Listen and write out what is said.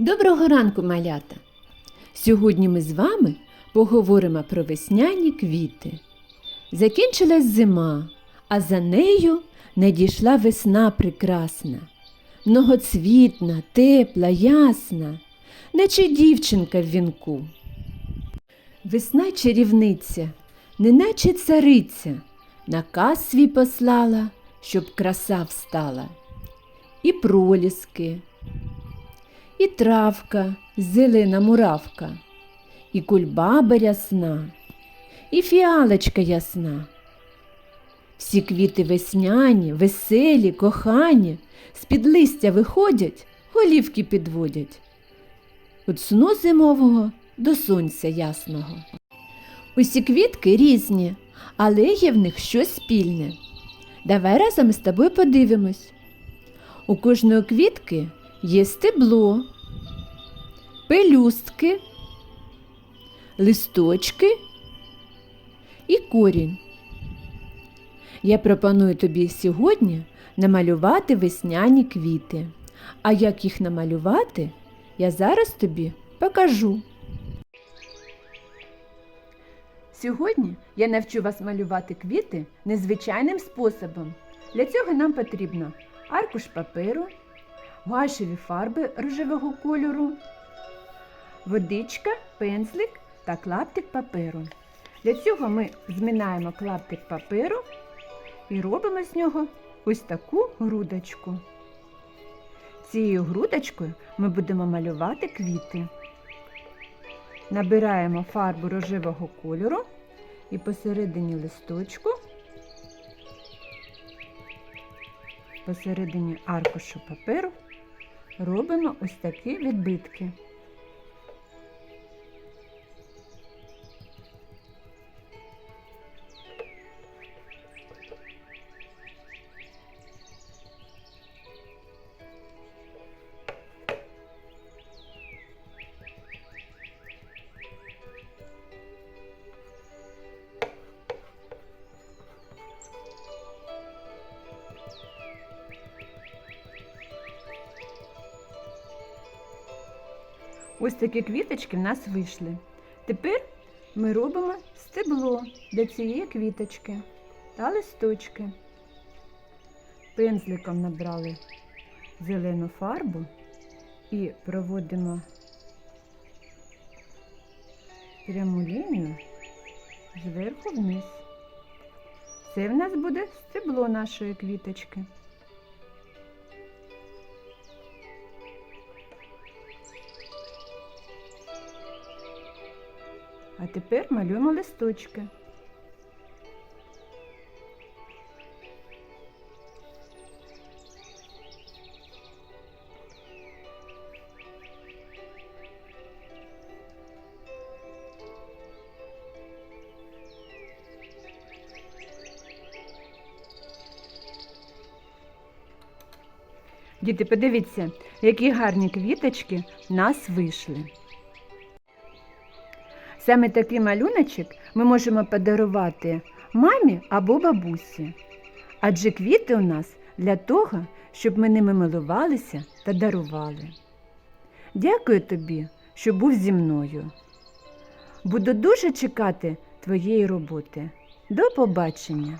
Доброго ранку, малята! Сьогодні ми з вами поговоримо про весняні квіти. Закінчилась зима, а за нею надійшла весна прекрасна, многоцвітна, тепла, ясна, наче дівчинка в вінку. Весна чарівниця, неначе цариця, наказ свій послала, щоб краса встала. І проліски, і травка, зелена муравка, і кульбаба рясна, і фіалочка ясна. Всі квіти весняні, веселі, кохані, з-під листя виходять, голівки підводять. Від сну зимового до сонця ясного. Усі квітки різні, але є в них щось спільне. Давай разом з тобою подивимось. У кожної квітки є стебло, пелюстки, листочки і корінь. Я пропоную тобі сьогодні намалювати весняні квіти. А як їх намалювати, я зараз тобі покажу. Сьогодні я навчу вас малювати квіти незвичайним способом. Для цього нам потрібно аркуш паперу, гуашеві фарби рожевого кольору, водичка, пензлик та клаптик паперу. Для цього ми зминаємо клаптик паперу і робимо з нього ось таку грудочку. Цією грудочкою ми будемо малювати квіти. Набираємо фарбу рожевого кольору і посередині листочку, посередині аркушу паперу робимо ось такі відбитки. Ось такі квіточки в нас вийшли. Тепер ми робимо стебло для цієї квіточки та листочки. Пензликом набрали зелену фарбу і проводимо пряму лінію зверху вниз. Це в нас буде стебло нашої квіточки. А тепер малюємо листочки. Діти, подивіться, які гарні квіточки в нас вийшли. Саме такий малюночок ми можемо подарувати мамі або бабусі. Адже квіти у нас для того, щоб ми ними милувалися та дарували. Дякую тобі, що був зі мною. Буду дуже чекати твоєї роботи. До побачення!